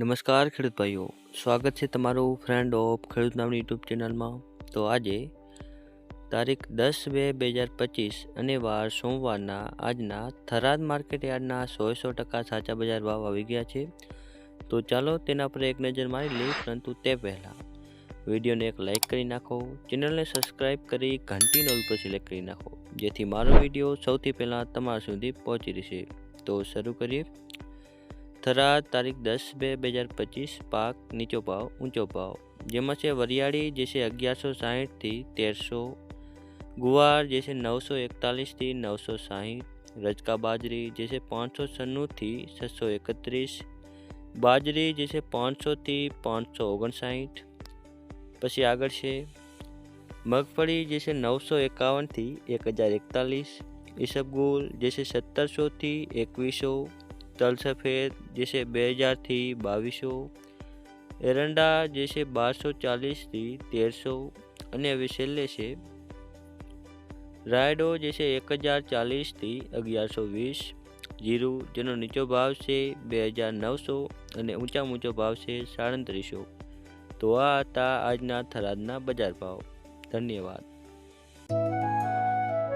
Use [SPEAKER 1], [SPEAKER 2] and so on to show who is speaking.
[SPEAKER 1] નમસ્કાર ખેડૂત ભાઈઓ, સ્વાગત છે તમારું ફ્રેન્ડ ઓફ ખેડૂત નામની યુટ્યુબ ચેનલમાં તો આજે તારીખ દસ બે બે હજાર પચીસ અને વાર સોમવારના આજના થરાદ માર્કેટ યાર્ડના સો સો ટકા સાચા બજાર ભાવ આવી ગયા છે. તો ચાલો તેના પર એક નજર મારી લઈએ, પરંતુ તે પહેલાં વિડીયોને એક લાઇક કરી નાખો ચેનલને સબસ્ક્રાઇબ કરી ઘંટી નોલ પર સિલેક્ટ કરી નાખો, જેથી મારો વીડિયો સૌથી પહેલાં તમારા સુધી પહોંચી રહેશે. તો શરૂ કરીએ. થરાદ તારીખ દસ બે બે હજાર પચીસ પાક નીચો ભાવ ઊંચો ભાવ જેમાં છે વરિયાળી જે છે અગિયારસો સાહીઠથી તેરસો ગુવાર જે છે નવસો એકતાલીસથી નવસો સાહીઠ રજકા બાજરી જે છે પાંચસો છન્નુંથી છસો એકત્રીસ બાજરી જે છે પાંચસોથી પાંચસો ઓગણસાઠ પછી આગળ છે મગફળી જે છે નવસો એકાવનથી એક હજાર એકતાલીસ ઈસબગુલ જે છે સત્તરસોથી એકવીસો તલ સફેદ જે છે બે હજારથી બાવીસો એરંડા જે છે બારસો ચાલીસથી તેરસો અને હવે છેલ્લે છે રાયડો જે છે એક હજાર ચાલીસથી અગિયારસો વીસ જીરું જેનો નીચો ભાવ છે બે હજાર નવસો અને ઊંચા ઊંચો ભાવ છે સાડત્રીસો તો આ હતા આજના થરાદના બજાર ભાવ ધન્યવાદ